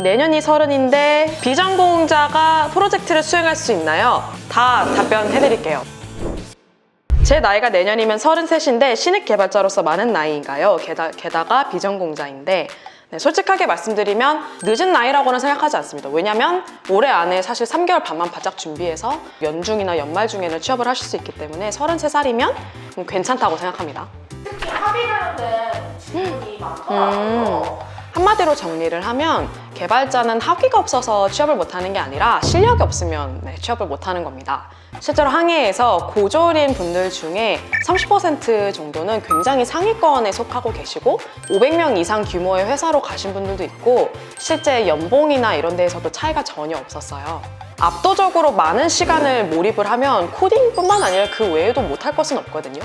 내년이 서른인데 비전공자가 프로젝트를 수행할 수 있나요? 다 답변해드릴게요. 제 나이가 내년이면 33인데 신입 개발자로서 많은 나이인가요? 게다, 게다가 비전공자인데 네, 솔직하게 말씀드리면 늦은 나이라고는 생각하지 않습니다. 왜냐면 올해 안에 사실 3개월 반만 바짝 준비해서 연중이나 연말 중에는 취업을 하실 수 있기 때문에 33살이면 괜찮다고 생각합니다. 특히 합의하는데 질문이 많더라고요. 한마디로 정리를 하면 개발자는 학위가 없어서 취업을 못하는 게 아니라 실력이 없으면 네, 취업을 못하는 겁니다. 실제로 항해에서 고졸인 분들 중에 30% 정도는 굉장히 상위권에 속하고 계시고 500명 이상 규모의 회사로 가신 분들도 있고 실제 연봉이나 이런 데에서도 차이가 전혀 없었어요. 압도적으로 많은 시간을 몰입을 하면 코딩뿐만 아니라 그 외에도 못할 것은 없거든요.